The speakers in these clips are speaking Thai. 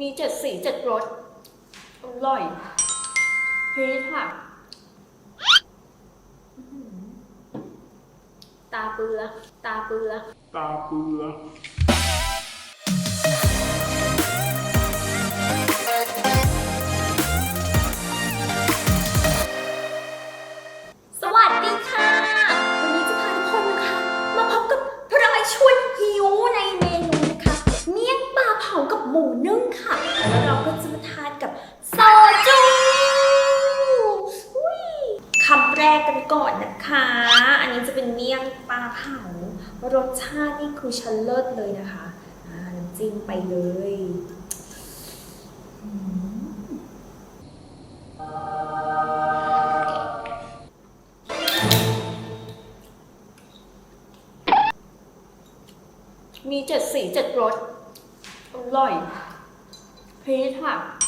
มีเจ็ดสีเจ็ดรสอร่อยพีชค่ะ ตาเปลือ ตาเปลือ ตาเปลือ ป็นเมี่ยปลาเผารสชาตินี่คือชั้นเลิศเลยนะคะน้ำจิ้มไปเลยมมีเจ็ดสีเจ็ดรสอร่อยพีชค่ะ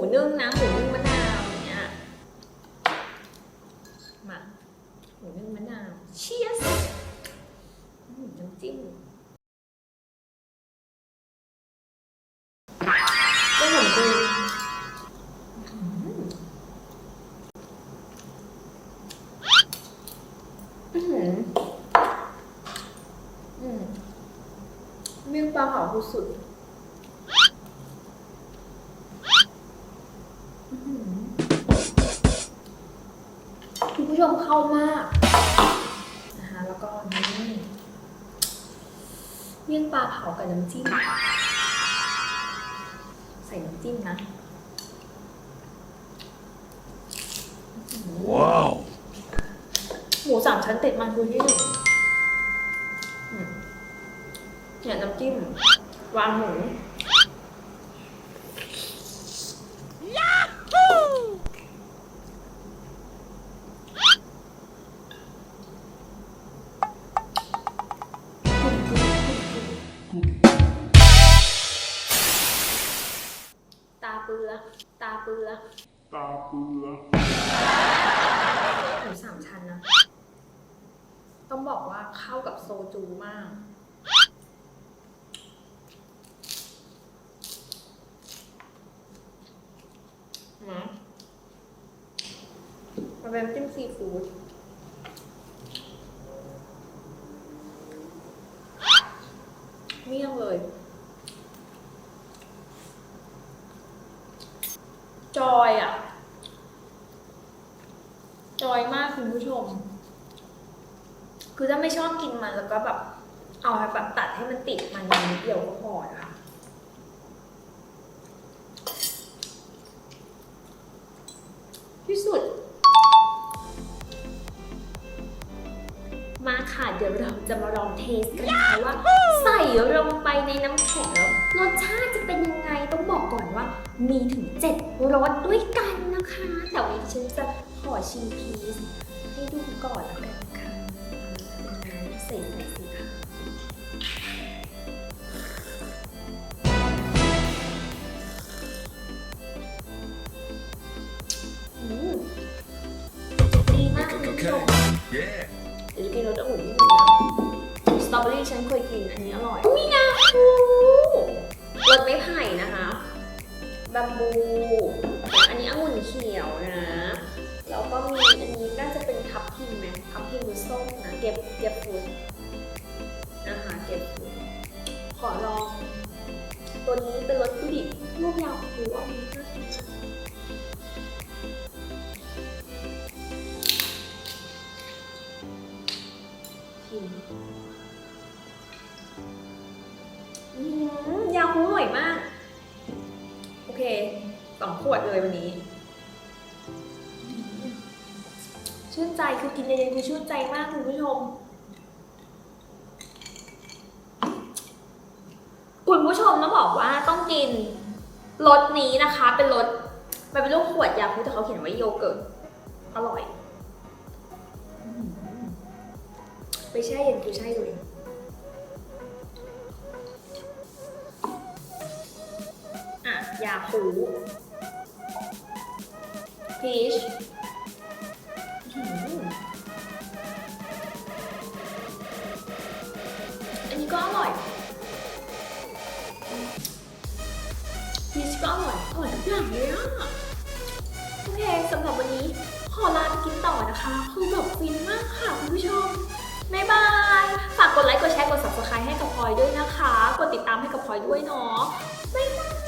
มูนึ่งนะหมูนึ่งมะนาวอย่างเงี้ยมาหมูนึ่งมะนาวเชียสน้ำจิ้มก็เหมือนกันอื้อหืออืมเมี่ยงปลาเผาคือสุด อื้อหือ คุณผู้ชมเข้ามากนะคะแล้วก็นี่เมี่ยงปลาเผากับน้ำจิ้ม ใส่น้ำจิ้มนะ ว้าว หมูสามชั้นติดมันคือที่หนึ่งอืมเนี่ยน้ำจิ้ม วางหมู ตาเปือตาเปือตาเปือหมูสามชั้นนะ ต้องบอกว่าเข้ากับโซจูมาก นะมันเป็นน้ำจิ้มซีฟู้ด เมี่ยงเลย จอยอะจอยมากคุณผู้ชม คือถ้าไม่ชอบกินมันแล้วก็แบบ เอาแบบตัดให้มันติดมันนิดเดียวก็พอนะคะที่สุด ค่ะ เดี๋ยวเราจะมาลองเทสกันนะคะว่า ใส่ลงไปในน้ำแข็งแล้วรสชาติจะเป็นยังไงต้องบอกก่อนว่า มีถึง 7รสด้วยกันนะคะ แต่วันนี้ฉันจะขอชิมพีซให้ดูก่อนแล้วกันค่ะเป็นไงใส่ใส่สิค่ะอืมดีมากคุณผู้ชม yeah เดี๋ยวจะกินรสองุ่นนิดนึงนะสตรอเบอรี่ฉันเคยกินอันนี้อร่อยมีงาคูรสไม้ไผ่นะคะบัมบู อันนี้องุ่นเขียวนะ แล้วก็มีอันนี้น่าจะเป็นทับทิมไหมทับทิมหรือส้มนะเก็บเก็บฟูดนะคะเก็บฟูดขอลอง ตัวนี้เป็นรสผู้ดิบลูกยาวคูอันนี้น่ากิน อืมยาคูอร่อยมาก โอเคสองขวดเลยวันนี้ ชื่นใจคือกินเย็นๆคือชื่นใจมากคุณผู้ชม คุณผู้ชมต้องบอกว่าต้องกินรสนี้นะคะ เป็นรสมันเป็นรูปขวดยาคูแต่เขาเขียนไว่าโยเกิร์ตอร่อย ไม่ใช่เย็นกุใช่เลยอะยาคูพีชอันนี้ก็อร่อยพีชก็อร่อย อร่อยทุกอย่างเลยอะ โอเคสำหรับวันนี้ขอลาไปกินต่อนะคะ คือแบบฟินมากค่ะคุณผู้ชม บ๊ายบาย ฝากกดไลค์ กดแชร์ กด subscribe ให้กับพลอยด้วยนะคะ กดติดตามให้กับพลอยด้วยเนาะบ๊ายบาย